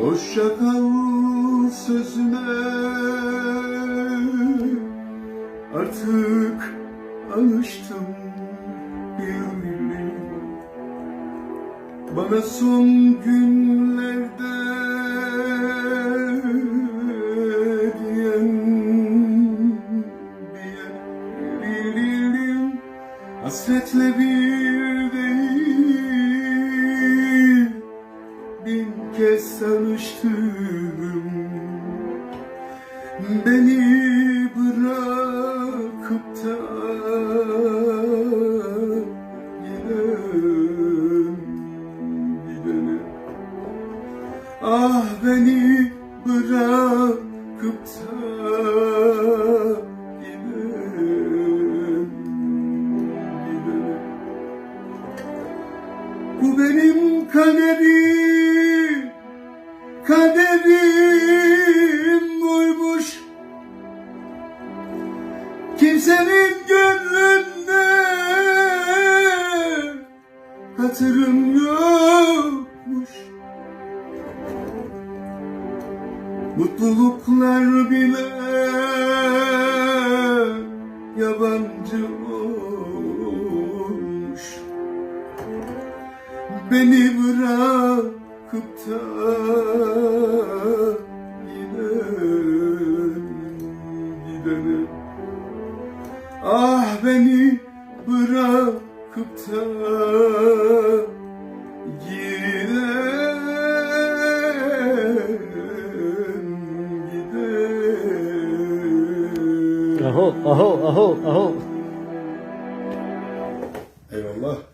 Hoşça kal sözüme Artık alıştım bilmem Bana son günlerde diyen diyen Hasretle bir değil. Bin kez tanıştım Beni bırakıp da giden gidene Ah beni bırakıp da giden gidene bu benim kaderim, Kimsenin gönlünde hatırım yokmuş. Mutluluklar bile yabancı olmuş. Beni bırakıp da beni bırakıp da giden giden Aho, aho, aho, aho. Eyvallah.